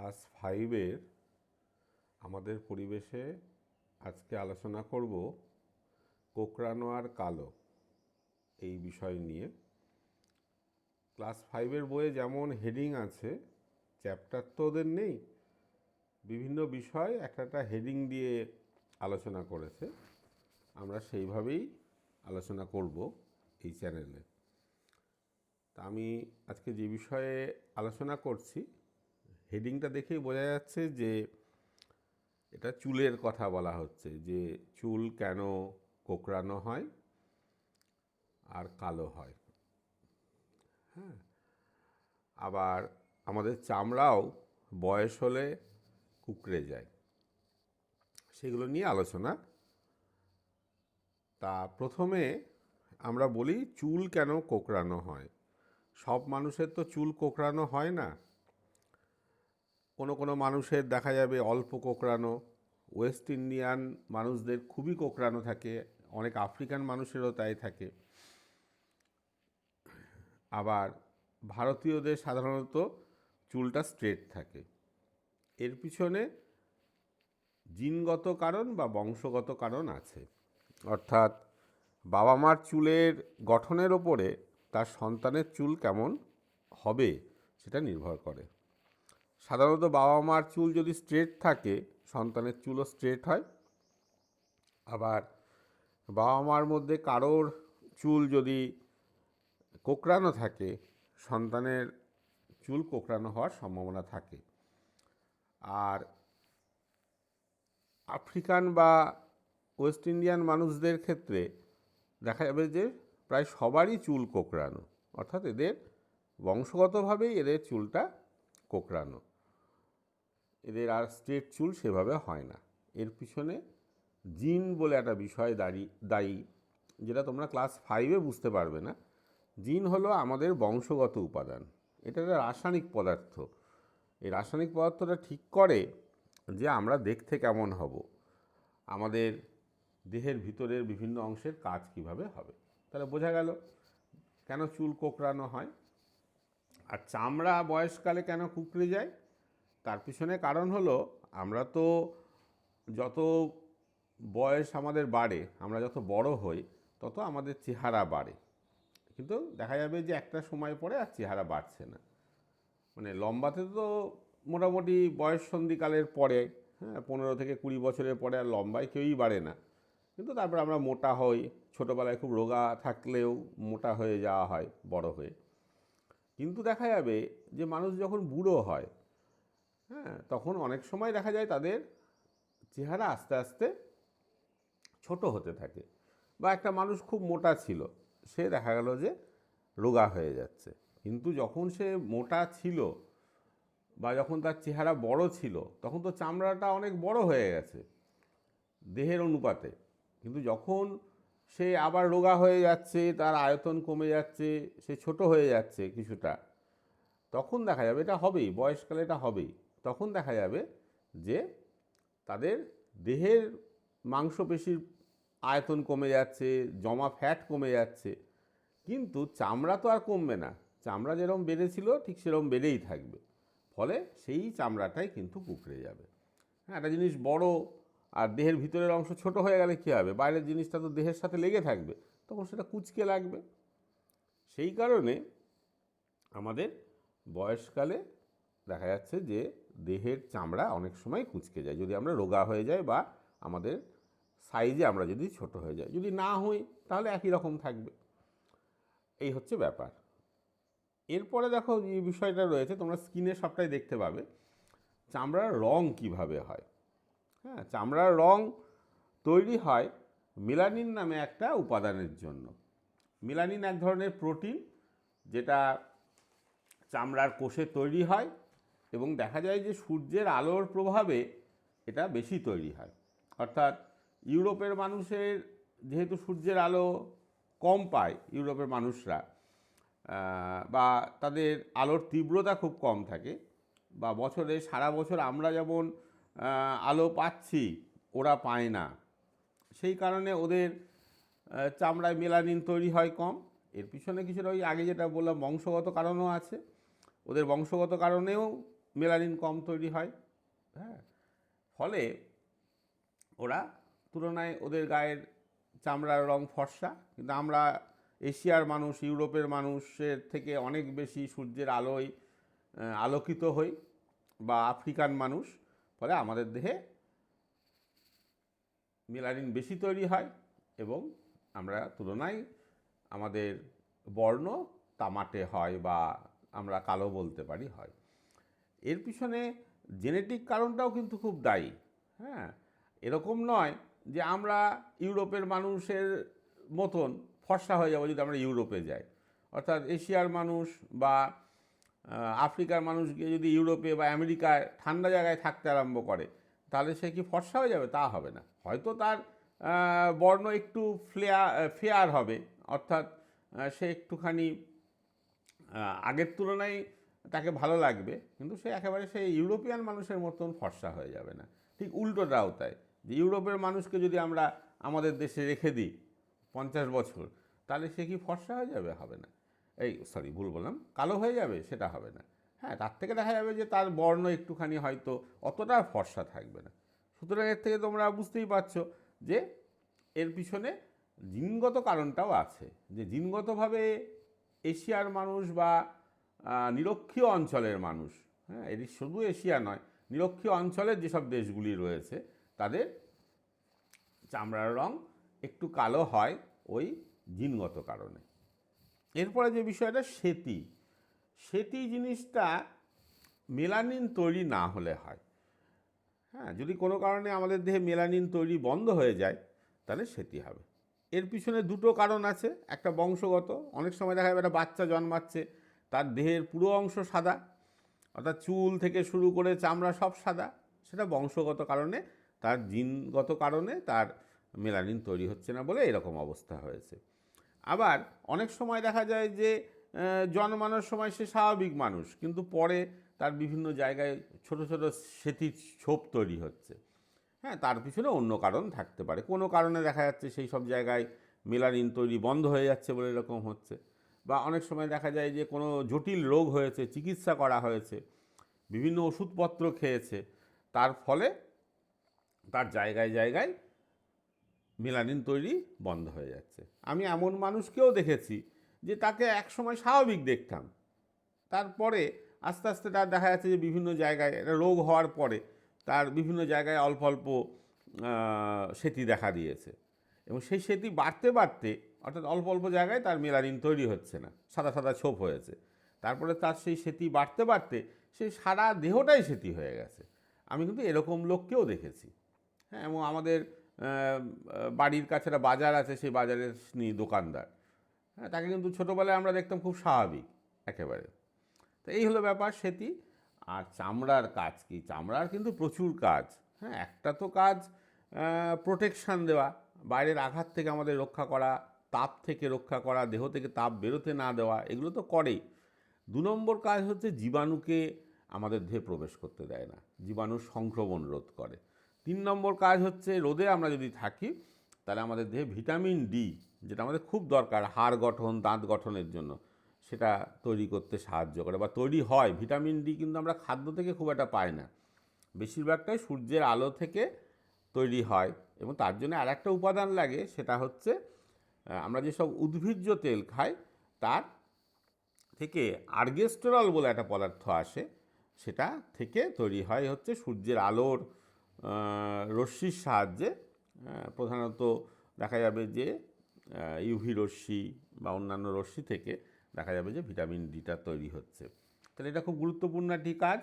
Class ফাইভের আমাদের পরিবেশে আজকে আলোচনা করব কোকরানো আর কালো এই বিষয় নিয়ে। ক্লাস ফাইভের বইয়ে যেমন হেডিং আছে চ্যাপ্টার তো ওদের নেই, বিভিন্ন বিষয় একটা একটা হেডিং দিয়ে আলোচনা করেছে, আমরা সেইভাবেই আলোচনা করব এই চ্যানেলে তা আমি আজকে যে বিষয়ে আলোচনা করছি হেডিংটা দেখেই বোঝা যাচ্ছে যে এটা চুলের কথা বলা হচ্ছে, যে চুল কেন কোকড়ানো হয় আর কালো হয়। হ্যাঁ আবার আমাদের চামড়াও বয়স হলে কুকড়ে যায়। সেগুলো নিয়ে আলোচনা। তা প্রথমে আমরা বলি চুল কেন কোকড়ানো হয়? সব মানুষের তো চুল কোকড়ানো হয় না। কোনো কোনো মানুষের দেখা যাবে অল্প কোকড়ানো ওয়েস্ট ইন্ডিয়ান মানুষদের খুবই কোকড়ানো থাকে, অনেক আফ্রিকান মানুষেরও তাই থাকে। আবার ভারতীয়দের সাধারণত চুলটা স্ট্রেট থাকে। এর পিছনে জিনগত কারণ বা বংশগত কারণ আছে। অর্থাৎ বাবা মার চুলের গঠনের ওপরে তার সন্তানের চুল কেমন হবে সেটা নির্ভর করে। সাধারণত বাবা মার চুল যদি স্ট্রেট থাকে, সন্তানের চুলও স্ট্রেট হয়। আবার বাবা মার মধ্যে কারোর চুল যদি কোকড়ানো থাকে, সন্তানের চুল কোকড়ানো হওয়ার সম্ভাবনা থাকে। আর আফ্রিকান বা ওয়েস্ট ইন্ডিয়ান মানুষদের ক্ষেত্রে দেখা যাবে যে প্রায় সবারই চুল কোকড়ানো। অর্থাৎ এদের বংশগতভাবেই এদের চুলটা কোকড়ানো। এদের আর স্ট্রেট চুল সেভাবে হয় না। এর পিছনে জিন বলে একটা বিষয় দাঁড়ি, দায়ী, যেটা তোমরা ক্লাস ফাইভে বুঝতে পারবে না। জিন হলো আমাদের বংশগত উপাদান। এটা একটা রাসায়নিক পদার্থ। এই রাসায়নিক পদার্থটা ঠিক করে যে আমরা দেখতে কেমন হব। আমাদের দেহের ভিতরের বিভিন্ন অংশের কাজ কীভাবে হবে। তাহলে বোঝা গেল কেন চুল কোকড়ানো হয়। আর চামড়া বয়সকালে কেন কুকড়ে যায়? তার পিছনে কারণ হলো, আমরা তো যত বয়স আমাদের বাড়ে, আমরা যত বড় হই, তত আমাদের চেহারা বাড়ে। কিন্তু দেখা যাবে যে একটা সময় পরে আর চেহারা বাড়ছে না। মানে লম্বাতে তো মোটামুটি বয়স সন্ধিকালের পরে হ্যাঁ পনেরো থেকে কুড়ি বছরের পরে আর লম্বায় কেউই বাড়ে না। কিন্তু তারপর আমরা মোটা হই, ছোটোবেলায় খুব রোগা থাকলেও মোটা হয়ে যাওয়া হয়, বড় হয়ে। কিন্তু দেখা যাবে যে মানুষ যখন বুড়ো হয় হ্যাঁ তখন অনেক সময় দেখা যায় তাদের চেহারা আস্তে আস্তে ছোট হতে থাকে। বা একটা মানুষ খুব মোটা ছিল, সে দেখা গেল যে রোগা হয়ে যাচ্ছে। কিন্তু যখন সে মোটা ছিল বা যখন তার চেহারা বড় ছিল, তখন তো চামড়াটা অনেক বড় হয়ে গেছে দেহের অনুপাতে। কিন্তু যখন সে আবার রোগা হয়ে যাচ্ছে, তার আয়তন কমে যাচ্ছে, সে ছোট হয়ে যাচ্ছে কিছুটা, তখন দেখা যাবে এটা হবেই, বয়সকালে এটা হবেই। তখন দেখা যাবে যে তাদের দেহের মাংসপেশির আয়তন কমে যাচ্ছে, জমা ফ্যাট কমে যাচ্ছে। কিন্তু চামড়া তো আর কমবে না। চামড়া যেরকম বেড়েছিল, ঠিক সেরকম বেড়েই থাকবে। ফলে সেই চামড়াটাই কিন্তু কুকড়ে যাবে। হ্যাঁ একটা জিনিস বড় আর দেহের ভিতরের অংশ ছোট হয়ে গেলে কী হবে? বাইরের জিনিসটা তো দেহের সাথে লেগে থাকবে। তখন সেটা কুচকে লাগবে। সেই কারণে আমাদের বয়সকালে দেখা যাচ্ছে যে দেহের চামড়া অনেক সময় কুচকে যায়। যদি আমরা রোগা হয়ে যাই বা আমাদের সাইজে আমরা যদি ছোট হয়ে যাই, যদি না হই, তাহলে একই রকম থাকবে। এই হচ্ছে ব্যাপার। এরপরে দেখো যে বিষয়টা রয়েছে, তোমরা স্কিনে সবটাই দেখতে পাবে। চামড়ার রং কীভাবে হয়? হ্যাঁ চামড়ার রং তৈরি হয় মেলানিন নামে একটা উপাদানের জন্য। মেলানিন এক ধরনের প্রোটিন, যেটা চামড়ার কোষে তৈরি হয়। এবং দেখা যায় যে সূর্যের আলোর প্রভাবে এটা বেশি তৈরি হয়। অর্থাৎ ইউরোপের মানুষের যেহেতু সূর্যের আলো কম পায় ইউরোপের মানুষরা বা তাদের আলোর তীব্রতা খুব কম থাকে, বা বছরে সারা বছর আমরা যেমন আলো পাচ্ছি, ওরা পায় না। সেই কারণে ওদের চামড়ায় মেলানিন তৈরি হয় কম। এর পিছনে কিছুটা ওই আগে যেটা বললাম বংশগত কারণও আছে। ওদের বংশগত কারণেও মেলানিন কম তৈরি হয় হ্যাঁ? ফলে ওরা তুলনায় ওদের গায়ের চামড়ার রং ফর্সা, কিন্তু আমরা এশিয়ার মানুষ, ইউরোপের মানুষের থেকে অনেক বেশি সূর্যের আলোয় আলোকিত হই বা আফ্রিকান মানুষ, ফলে আমাদের দেহে মেলানিন বেশি তৈরি হয় এবং আমরা তুলনায় আমাদের বর্ণ তামাটে হয় বা আমরা কালো বলতে পারি হয়। এর পিছনে জেনেটিক কারণটাও কিন্তু খুব দায়ী হ্যাঁ? এরকম নয় যে আমরা ইউরোপের মানুষের মতন ফর্সা হয়ে যাব যদি আমরা ইউরোপে যাই। অর্থাৎ এশিয়ার মানুষ বা আফ্রিকার মানুষ গিয়ে যদি ইউরোপে বা আমেরিকায় ঠান্ডা জায়গায় থাকতে আরম্ভ করে, তাহলে সে কি ফর্সা হয়ে যাবে? তা হবে না। হয়তো তার বর্ণ একটু ফ্লেয়ার ফেয়ার হবে, অর্থাৎ সে একটুখানি আগের তুলনায় তাকে ভালো লাগবে, কিন্তু সে একেবারে সেই ইউরোপিয়ান মানুষের মতন ফর্সা হয়ে যাবে না। ঠিক উল্টোটাও তাই, যে ইউরোপের মানুষকে যদি আমরা আমাদের দেশে রেখে দিই পঞ্চাশ বছর, তাহলে সে কি ফর্সা হয়ে যাবে? হবে না। এই সরি, ভুল বললাম, কালো হয়ে যাবে? সেটা হবে না। হ্যাঁ তার থেকে দেখা যাবে যে তার বর্ণ একটুখানি হয়তো অতটা ফর্সা থাকবে না। সুতরাং এর থেকে তোমরা বুঝতেই পারছ যে এর পিছনে জিনগত কারণটাও আছে। যে জিনগতভাবে এশিয়ার মানুষ বা নিরক্ষীয় অঞ্চলের মানুষ। হ্যাঁ এটি শুধু এশিয়া নয়, নিরক্ষীয় অঞ্চলের যেসব দেশগুলি রয়েছে, তাদের চামড়ার রং একটু কালো হয় ওই জিনগত কারণে। এরপরে যে বিষয়টা, সেতি। সেতি জিনিসটা মেলানিন তৈরি না হলে হয়। হ্যাঁ যদি কোনো কারণে আমাদের দেহে মেলানিন তৈরি বন্ধ হয়ে যায়, তাহলে সেটি হবে। এর পিছনে দুটো কারণ আছে, একটা বংশগত, অনেক সময় দেখা যাবে একটা বাচ্চা জন্মাচ্ছে তার দেহের পুরো অংশ সাদা, অর্থাৎ চুল থেকে শুরু করে চামড়া সব সাদা। সেটা বংশগত কারণে, তার জিনগত কারণে তার মেলানিন তৈরি হচ্ছে না বলে এরকম অবস্থা হয়েছে। আবার অনেক সময় দেখা যায় যে জন্মানোর সময় সে স্বাভাবিক মানুষ, কিন্তু পরে তার বিভিন্ন জায়গায় ছোট ছোট সেতির ছোপ তৈরি হচ্ছে। হ্যাঁ তার পিছনে অন্য কারণ থাকতে পারে। কোনো কারণে দেখা যাচ্ছে সেই সব জায়গায় মেলানিন তৈরি বন্ধ হয়ে যাচ্ছে বলে এরকম হচ্ছে। বা অনেক সময় দেখা যায় যে কোনো জটিল রোগ হয়েছে, চিকিৎসা করা হয়েছে, বিভিন্ন ওষুধপত্র খেয়েছে, তার ফলে তার জায়গায় জায়গায় মেলানিন তৈরি বন্ধ হয়ে যাচ্ছে। আমি এমন মানুষকেও দেখেছি যে তাকে একসময় স্বাভাবিক দেখতাম। তারপরে আস্তে আস্তে তার দেখা যাচ্ছে যে বিভিন্ন জায়গায় একটা রোগ হওয়ার পরে তার বিভিন্ন জায়গায় অল্প অল্প সেটি দেখা দিয়েছে। এবং সেই সেটি বাড়তে বাড়তে অর্থাৎ অল্প অল্প জায়গায় তার মেলানিন তৈরি হচ্ছে না, সাদা সাদা ছোপ হয়েছে। তারপরে তার সেই সেতি বাড়তে বাড়তে সেই সারা দেহটাই সেতি হয়ে গেছে। আমি কিন্তু এরকম লোককেও দেখেছি। হ্যাঁ এবং আমাদের বাড়ির কাছে একটা বাজার আছে, সেই বাজারের দোকানদার। হ্যাঁ তাকে কিন্তু ছোটোবেলায় আমরা দেখতাম খুব স্বাভাবিক একেবারে। তো এই হলো ব্যাপার সেটি আর চামড়ার কাজ কি? চামড়ার কিন্তু প্রচুর কাজ। হ্যাঁ একটা তো কাজ প্রোটেকশান দেওয়া, বাইরের আঘাত থেকে আমাদের রক্ষা করা তাপ থেকে রক্ষা করা, দেহ থেকে তাপ বেরোতে না দেওয়া, এগুলো তো করেই। দু নম্বর কাজ হচ্ছে জীবাণুকে আমাদের দেহে প্রবেশ করতে দেয় না, জীবাণু সংক্রমণ রোধ করে। তিন নম্বর কাজ হচ্ছে রোদে আমরা যদি থাকি, তাহলে আমাদের দেহে ভিটামিন ডি, যেটা আমাদের খুব দরকার, হাড় গঠন, দাঁত গঠনের জন্য, সেটা তৈরি করতে সাহায্য করে বা তৈরি হয়। ভিটামিন ডি কিন্তু আমরা খাদ্য থেকে খুব একটা পাই না। বেশিরভাগটাই সূর্যের আলো থেকে তৈরি হয় এবং তার জন্য আর একটা উপাদান লাগে, সেটা হচ্ছে আমরা যেসব উদ্ভিজ্জ তেল খাই তার থেকে আর্গেস্টেরল বলে একটা পদার্থ আসে সেটা থেকে তৈরি হয় হচ্ছে সূর্যের আলোর রশ্মির সাহায্যে প্রধানত দেখা যাবে যে ইউভি রশ্মি বা অন্যান্য রশ্মি থেকে দেখা যাবে যে ভিটামিন ডিটা তৈরি হচ্ছে। তাহলে এটা খুব গুরুত্বপূর্ণ একটি কাজ।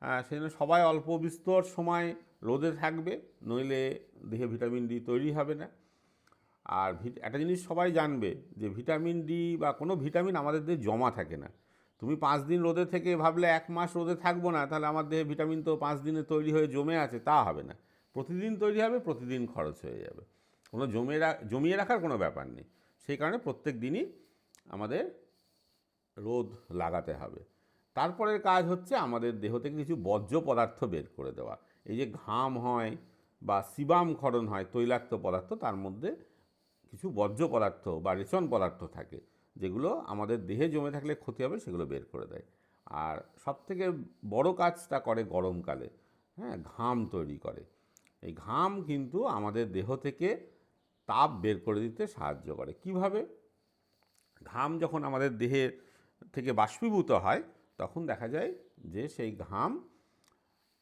আহ, সেই জন্য সবাই অল্প বিস্তর সময় রোদে থাকবে নইলে দেহে ভিটামিন ডি তৈরি হবে না। আর একটা জিনিস সবাই জানবে যে ভিটামিন ডি বা কোনো ভিটামিন আমাদের দেহে জমা থাকে না। তুমি পাঁচ দিন রোদে থেকে ভাবলে এক মাস রোদে থাকব না, তাহলে আমার দেহে ভিটামিন তো পাঁচ দিনে তৈরি হয়ে জমে আছে, তা হবে না। প্রতিদিন তৈরি হবে, প্রতিদিন খরচ হয়ে যাবে। কোনো জমে জমিয়ে রাখার কোনো ব্যাপার নেই। সেই কারণে প্রত্যেক দিনই আমাদের রোদ লাগাতে হবে। তারপরের কাজ হচ্ছে আমাদের দেহ থেকে কিছু বর্জ্য পদার্থ বের করে দেওয়া। এই যে ঘাম হয় বা সিবাম ক্ষরণ হয়, তৈলাক্ত পদার্থ, তার মধ্যে কিছু বর্জ্য পদার্থ বা রেচন পদার্থ থাকে, যেগুলো আমাদের দেহে জমে থাকলে ক্ষতি হবে, সেগুলো বের করে দেয়। আর সবথেকে বড় কাজটা করে গরমকালে হ্যাঁ ঘাম তৈরি করে। এই ঘাম কিন্তু আমাদের দেহ থেকে তাপ বের করে দিতে সাহায্য করে। কীভাবে? ঘাম যখন আমাদের দেহের থেকে বাষ্পীভূত হয়, তখন দেখা যায় যে সেই ঘাম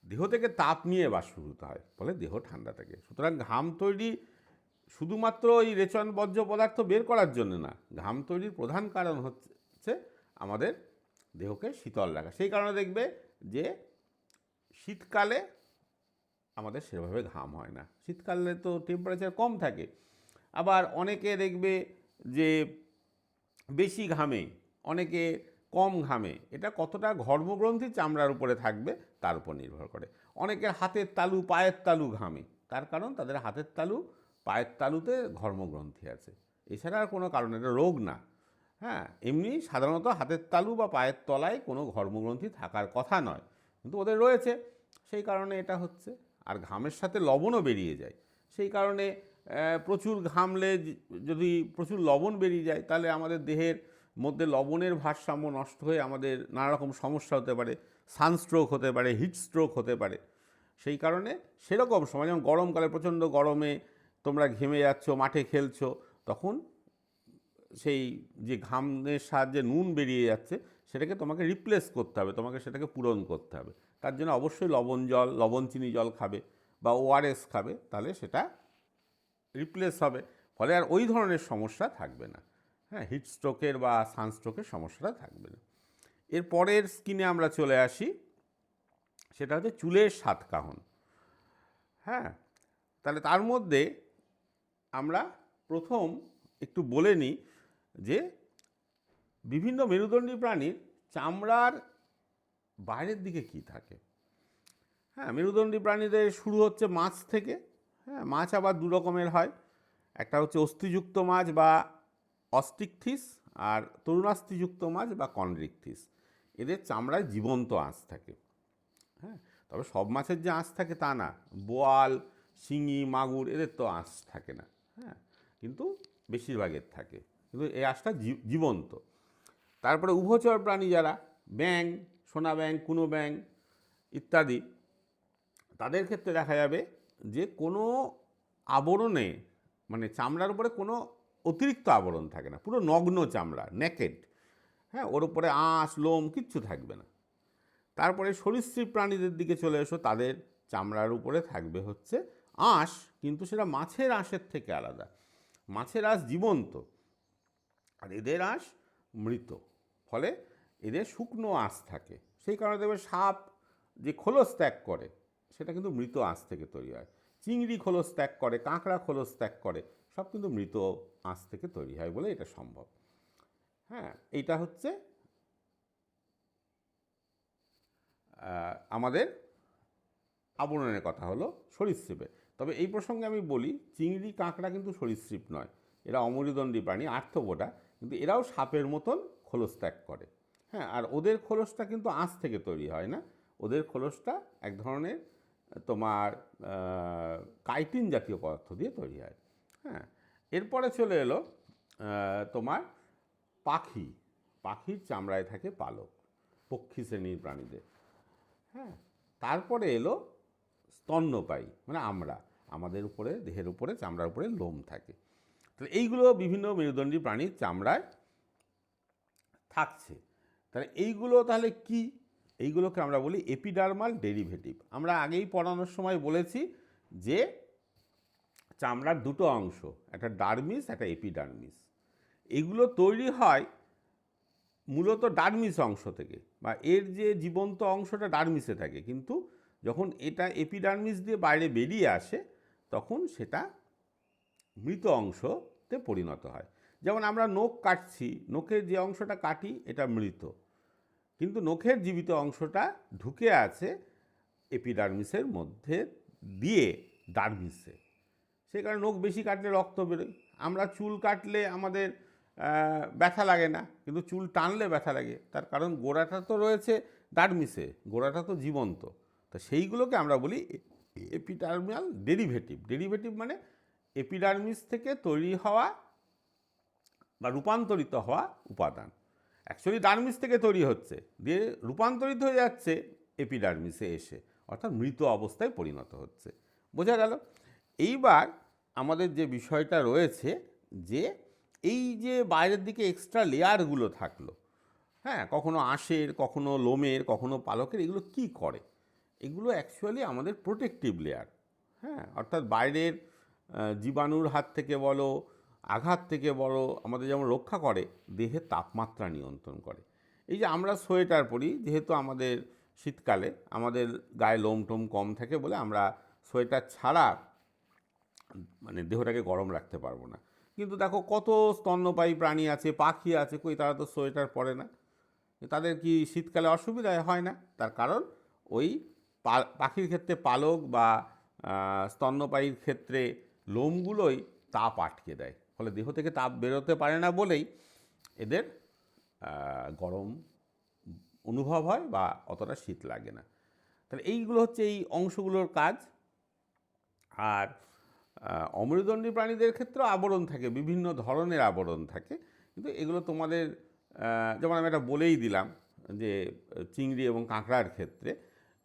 দেহ থেকে তাপ নিয়ে বাষ্পীভূত হয়, ফলে দেহ ঠান্ডা থাকে। সুতরাং ঘাম তৈরি শুধুমাত্র এই রেচন বর্জ্য পদার্থ বের করার জন্য না, ঘাম তৈরির প্রধান কারণ হচ্ছে আমাদের দেহকে শীতল রাখা। সেই কারণে দেখবে যে শীতকালে আমাদের সেভাবে ঘাম হয় না। শীতকালে তো টেম্পারেচার কম থাকে। আবার অনেকে দেখবে যে বেশি ঘামে, অনেকে কম ঘামে, এটা কতটা ঘর্মগ্রন্থি চামড়ার উপরে থাকবে তার উপর নির্ভর করে। অনেকের হাতের তালু, পায়ের তালু ঘামে, তার কারণ তাদের হাতের তালু পায়ের তালুতে ঘর্মগ্রন্থি আছে। এছাড়া আর কোনো কারণ, এটা রোগ না। হ্যাঁ এমনি সাধারণত হাতের তালু বা পায়ের তলায় কোনো ঘর্মগ্রন্থি থাকার কথা নয়, কিন্তু ওদের রয়েছে। সেই কারণে এটা হচ্ছে, আর ঘামের সাথে লবণও বেরিয়ে যায়। সেই কারণে প্রচুর ঘামলে যদি প্রচুর লবণ বেরিয়ে যায়, তাহলে আমাদের দেহের মধ্যে লবণের ভারসাম্য নষ্ট হয়ে আমাদের নানা রকম সমস্যা হতে পারে সানস্ট্রোক হতে পারে, হিট স্ট্রোক হতে পারে। সেই কারণে সেরকম সময়, যেমন গরমকালে, প্রচণ্ড গরমে তোমরা ঘেমে যাচ্ছ, মাঠে খেলছো, তখন সেই যে ঘামের সাহায্যে নুন বেরিয়ে যাচ্ছে, সেটাকে তোমাকে রিপ্লেস করতে হবে, তোমাকে সেটাকে পূরণ করতে হবে। তার জন্য অবশ্যই লবণ জল, লবণ চিনি জল খাবে বা ওআরএস খাবে, তাহলে সেটা রিপ্লেস হবে। ফলে আর ওই ধরনের সমস্যা থাকবে না। হ্যাঁ হিট স্ট্রোকের বা সানস্ট্রোকের সমস্যাটা থাকবে না। এর পরের স্কিনে আমরা চলে আসি, সেটা হচ্ছে চুলের সাতকাহন। হ্যাঁ তাহলে তার মধ্যে আমরা প্রথম একটু বলে নিই যে বিভিন্ন মেরুদণ্ডী প্রাণীর চামড়ার বাইরের দিকে কি থাকে? হ্যাঁ মেরুদণ্ডী প্রাণীদের শুরু হচ্ছে মাছ থেকে। হ্যাঁ মাছ আবার দু রকমের হয়। একটা হচ্ছে অস্থিযুক্ত মাছ বা অস্টিকথিস আর তরুণাস্থিযুক্ত মাছ বা কনরিকথিস। এদের চামড়ায় জীবন্ত আঁশ থাকে। হ্যাঁ তবে সব মাছের যে আঁশ থাকে তা না। বোয়াল, শিঙি, মাগুর, এদের তো আঁশ থাকে না। হ্যাঁ কিন্তু বেশিরভাগের থাকে। কিন্তু এই আঁশটা জীবন্ত। তারপরে উভচর প্রাণী যারা ব্যাং সোনা ব্যাং কুনো ব্যাং ইত্যাদি, তাদের ক্ষেত্রে দেখা যাবে যে কোনো আবরণে মানে চামড়ার উপরে কোনো অতিরিক্ত আবরণ থাকে না। পুরো নগ্ন চামড়া নেকেড হ্যাঁ ওর উপরে আঁশ, লোম কিচ্ছু থাকবে না। তারপরে সরীসৃপ প্রাণীদের দিকে চলে এসো, তাদের চামড়ার উপরে থাকবে হচ্ছে আঁশ কিন্তু সেটা মাছের আঁশের থেকে আলাদা। মাছের আঁশ জীবন্ত আর এদের আঁশ মৃত। ফলে এদের শুকনো আঁশ থাকে। সেই কারণে দেখবে সাপ যে খোলস ত্যাগ করে, সেটা কিন্তু মৃত আঁশ থেকে তৈরি হয়। চিংড়ি খোলস ত্যাগ করে, কাঁকড়া খোলস ত্যাগ করে, সব কিন্তু মৃত আঁশ থেকে তৈরি হয় বলে এটা সম্ভব। হ্যাঁ এইটা হচ্ছে আমাদের আবরণের কথা হলো সরীসৃপে তবে এই প্রসঙ্গে আমি বলি, চিংড়ি, কাঁকড়া কিন্তু সরীসৃপ নয়। এরা অমরিদণ্ডী প্রাণী, আর্থবোটা। কিন্তু এরাও সাপের মতন খোলস ত্যাগ করে। হ্যাঁ আর ওদের খোলসটা কিন্তু আঁশ থেকে তৈরি হয় না। ওদের খোলসটা এক ধরনের তোমার কাইটিন জাতীয় পদার্থ দিয়ে তৈরি হয়। হ্যাঁ এরপরে চলে এলো তোমার পাখি। পাখির চামড়ায় থাকে পালক, পক্ষী শ্রেণির প্রাণীদের। হ্যাঁ তারপরে এলো স্তন্যপায়ী মানে আমরা। আমাদের উপরে, দেহের উপরে, চামড়ার উপরে লোম থাকে। তাহলে এইগুলো বিভিন্ন মেরুদণ্ডী প্রাণীর চামড়ায় থাকছে। তাহলে এইগুলো তাহলে কি? এইগুলোকে আমরা বলি এপিডার্মাল ডেরিভেটিভ আমরা আগেই পড়ানোর সময় বলেছি যে চামড়ার দুটো অংশ, একটা ডার্মিস একটা এপিডার্মিস এগুলো তৈরি হয় মূলত ডার্মিস অংশ থেকে বা এর যে জীবন্ত অংশটা ডার্মিসে থাকে। কিন্তু যখন এটা এপিডার্মিস দিয়ে বাইরে বেরিয়ে আসে তখন সেটা মৃত অংশতে পরিণত হয়। যেমন আমরা নখ কাটছি, নখের যে অংশটা কাটি, এটা মৃত। কিন্তু নখের জীবিত অংশটা ঢুকে আছে এপিডার্মিসের মধ্যে দিয়ে ডার্মিসে। সে কারণে নখ বেশি কাটলে রক্ত বেরোয়। আমরা চুল কাটলে আমাদের ব্যথা লাগে না, কিন্তু চুল টানলে ব্যথা লাগে। তার কারণ গোড়াটা তো রয়েছে ডার্মিসে, গোড়াটা তো জীবন্ত। তো সেইগুলোকে আমরা বলি এপিডার্মিয়াল ডেরিভেটিভ ডেরিভেটিভ মানে এপিডার্মিস থেকে তৈরি হওয়া বা রূপান্তরিত হওয়া উপাদান। অ্যাকচুয়ালি ডার্মিস থেকে তৈরি হচ্ছে। দিয়ে রূপান্তরিত হয়ে যাচ্ছে এপিডার্মিসে এসে। অর্থাৎ মৃত অবস্থায় পরিণত হচ্ছে। বোঝা গেল? এইবার আমাদের যে বিষয়টা রয়েছে যে এই যে বাইরের দিকে এক্সট্রা লেয়ারগুলো থাকল হ্যাঁ কখনো আঁশের, কখনো লোমের, কখনো পালকের, এগুলো কি করে? এগুলো অ্যাকচুয়ালি আমাদের প্রোটেকটিভ লেয়ার হ্যাঁ অর্থাৎ বাইরের জীবাণুর হাত থেকে বলো, আঘাত থেকে বলো, আমাদের যেমন রক্ষা করে দেহের তাপমাত্রা নিয়ন্ত্রণ করে। এই যে আমরা সোয়েটার পরি, যেহেতু আমাদের শীতকালে, আমাদের গায়ে লোম টোম কম থাকে বলে আমরা সোয়েটার ছাড়া মানে দেহটাকে গরম রাখতে পারব না। কিন্তু দেখো কত স্তন্যপায়ী প্রাণী আছে, পাখি আছে, কই তারা তো সোয়েটার পরে না। তাদের কি শীতকালে অসুবিধা হয় না? তার কারণ ওই পাখির ক্ষেত্রে পালক বা স্তন্যপায়ীর ক্ষেত্রে লোমগুলোই তাপ আটকে দেয়। ফলে দেহ থেকে তাপ বেরোতে পারে না বলেই এদের গরম অনুভব হয় বা অতটা শীত লাগে না। তাহলে এইগুলো হচ্ছে এই অংশগুলোর কাজ। আর আহ, অমেরুদণ্ডী প্রাণীদের ক্ষেত্রেও আবরণ থাকে বিভিন্ন ধরনের আবরণ থাকে। কিন্তু এগুলো তোমাদের যেমন আমি এটা বলেই দিলাম যে চিংড়ি এবং কাঁকড়ার ক্ষেত্রে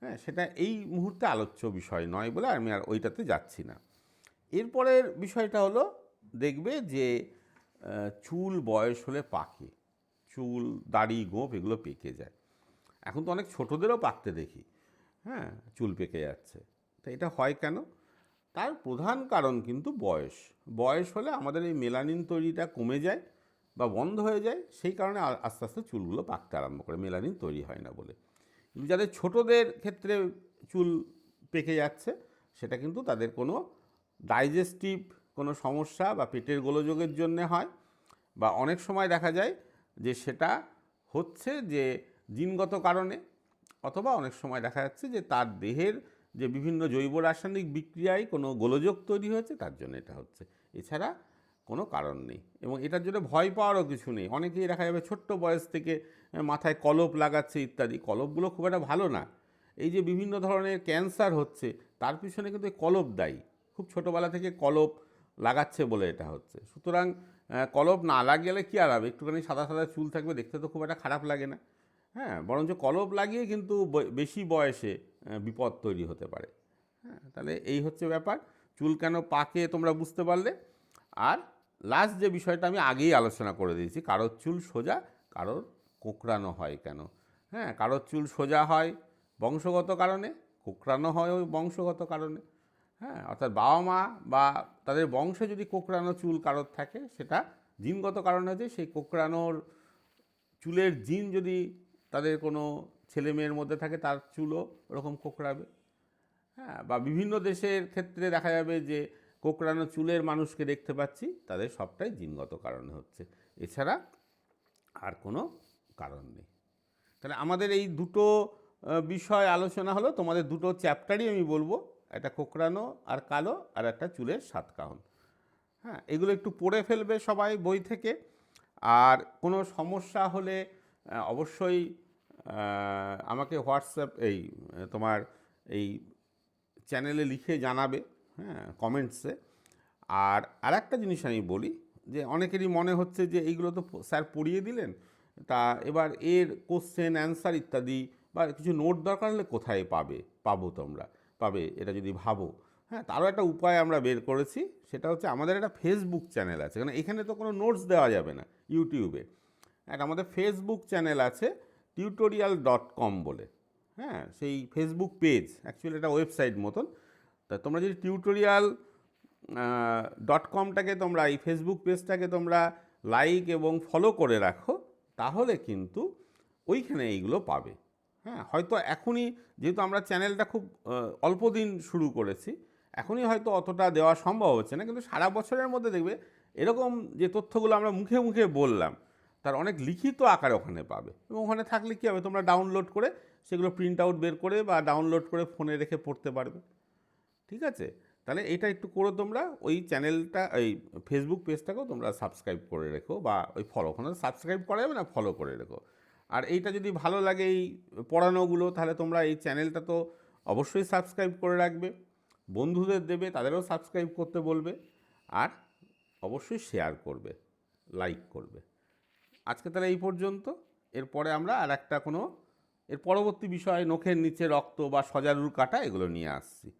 হ্যাঁ সেটা এই মুহূর্তে আলোচ্য বিষয় নয় বলে আমি আর ওইটাতে যাচ্ছি না। এরপরের বিষয়টা হলো, দেখবে যে চুল বয়স হলে পাকে। চুল, দাড়ি, গোঁফ এগুলো পেকে যায়। এখন তো অনেক ছোটদেরও পাকতে দেখি। হ্যাঁ চুল পেকে যাচ্ছে। তা এটা হয় কেন? তার প্রধান কারণ কিন্তু বয়স। বয়স হলে আমাদের এই মেলানিন তৈরিটা কমে যায় বা বন্ধ হয়ে যায়। সেই কারণে আস্তে আস্তে চুলগুলো পাকতে আরম্ভ করে। মেলানিন তৈরি হয় না বলে। যাদের ছোটদের ক্ষেত্রে চুল পেকে যাচ্ছে, সেটা কিন্তু তাদের কোনো ডাইজেস্টিভ কোনো সমস্যা বা পেটের গোলযোগের জন্যে হয় বা অনেক সময় দেখা যায় যে সেটা হচ্ছে যে জিনগত কারণে অথবা অনেক সময় দেখা যাচ্ছে যে তার দেহের যে বিভিন্ন জৈব রাসায়নিক বিক্রিয়ায় কোনো গোলযোগ তৈরি হয়েছে, তার জন্য এটা হচ্ছে। এছাড়া কোনো কারণ নেই। এবং এটার জন্য ভয় পাওয়ারও কিছু নেই। অনেকেই দেখা যাবে ছোট্ট বয়স থেকে মাথায় কলপ লাগাচ্ছে ইত্যাদি। কলপগুলো খুব একটা ভালো না। এই যে বিভিন্ন ধরনের ক্যান্সার হচ্ছে, তার পিছনে কিন্তু কলপ দায়ী। খুব ছোটোবেলা থেকে কলপ লাগাচ্ছে বলে এটা হচ্ছে। সুতরাং কলপ না লাগিয়ে কী আর হবে? একটুখানি সাদা সাদা চুল থাকবে, দেখতে তো খুব একটা খারাপ লাগে না। হ্যাঁ বরঞ্চ কলপ লাগিয়ে কিন্তু বেশি বয়সে বিপদ তৈরি হতে পারে। হ্যাঁ তাহলে এই হচ্ছে ব্যাপার। চুল কেন পাকে তোমরা বুঝতে পারলে? আর লাস্ট যে বিষয়টা আমি আগেই আলোচনা করে দিয়েছি, কারোর চুল সোজা, কারোর কোঁকড়ানো হয় কেন? হ্যাঁ কারোর চুল সোজা হয় বংশগত কারণে, কোঁকড়ানো হয় ওই বংশগত কারণে। হ্যাঁ অর্থাৎ বাবা মা বা তাদের বংশে যদি কোঁকড়ানো চুল কারোর থাকে, সেটা জিনগত কারণে হচ্ছে সেই কোঁকড়ানোর চুলের জিন যদি তাদের কোনো ছেলে মেয়ের মধ্যে থাকে, তার চুলও ওরকম কোঁকড়াবে। হ্যাঁ বা বিভিন্ন দেশের ক্ষেত্রে দেখা যাবে যে কোঁকড়ানো চুলের মানুষকে দেখতে পাচ্ছি, তাদের সবটাই জিনগত কারণে হচ্ছে। এছাড়া আর কোনো কারণ নেই। তাহলে আমাদের এই দুটো বিষয় আলোচনা হলো, তোমাদের দুটো চ্যাপ্টারই আমি বলব, একটা কোকড়ানো আর কালো, আর একটা চুলের সাত কাহন হ্যাঁ এগুলো একটু পড়ে ফেলবে সবাই বই থেকে। আর কোনো সমস্যা হলে অবশ্যই আমাকে হোয়াটসঅ্যাপ, এই, তোমার এই চ্যানেলে লিখে জানাবে। হ্যাঁ কমেন্টসে আর আরেকটা জিনিস আমি বলি, যে অনেকেরই মনে হচ্ছে যে এইগুলো তো স্যার পড়িয়ে দিলেন, তা এবার এর কোশ্চেন অ্যান্সার ইত্যাদি বা কিছু নোট দরকার হলে কোথায় পাবে, পাবো তোমরা? পাবে, এটা যদি ভাবো। হ্যাঁ তারও একটা উপায় আমরা বের করেছি, সেটা হচ্ছে আমাদের একটা ফেসবুক চ্যানেল আছে। কারণ এখানে তো কোনো নোটস দেওয়া যাবে না ইউটিউবে একটা আমাদের ফেসবুক চ্যানেল আছে টিউটোরিয়াল ডট কম বলে। হ্যাঁ সেই ফেসবুক পেজ অ্যাকচুয়ালি এটা ওয়েবসাইট মতন। তা তোমরা যদি টিউটোরিয়াল ডট কমটাকে তোমরা, এই ফেসবুক পেজটাকে তোমরা লাইক এবং ফলো করে রাখো, তাহলে কিন্তু ওইখানে এইগুলো পাবে। হ্যাঁ হয়তো এখনই, যেহেতু আমরা চ্যানেলটা খুব অল্প দিন শুরু করেছি, এখনই হয়তো অতটা দেওয়া সম্ভব হচ্ছে না, কিন্তু সারা বছরের মধ্যে দেখবে, এরকম যে তথ্যগুলো আমরা মুখে মুখে বললাম, তার অনেক লিখিত আকারে ওখানে পাবে। এবং ওখানে থাকলে কী হবে, তোমরা ডাউনলোড করে সেগুলো প্রিন্ট আউট বের করে বা ডাউনলোড করে ফোনে রেখে পড়তে পারবে। ঠিক আছে? তাহলে এটা একটু করে তোমরা। ওই চ্যানেলটা, এই ফেসবুক পেজটাকেও তোমরা সাবস্ক্রাইব করে রেখো বা ওই ফলো ওখানে সাবস্ক্রাইব করা যাবে না ফলো করে রেখো। আর এইটা যদি ভালো লাগে এই পড়ানোগুলো, তাহলে তোমরা এই চ্যানেলটা তো অবশ্যই সাবস্ক্রাইব করে রাখবে। বন্ধুদের দেবে, তাদেরও সাবস্ক্রাইব করতে বলবে। আর অবশ্যই শেয়ার করবে লাইক করবে। আজকে তাহলে এই পর্যন্ত। এরপরে আমরা আর একটা কোনো, এর পরবর্তী বিষয়ে, নখের নিচে রক্ত বা সজারুর কাটা, এগুলো নিয়ে আসছি।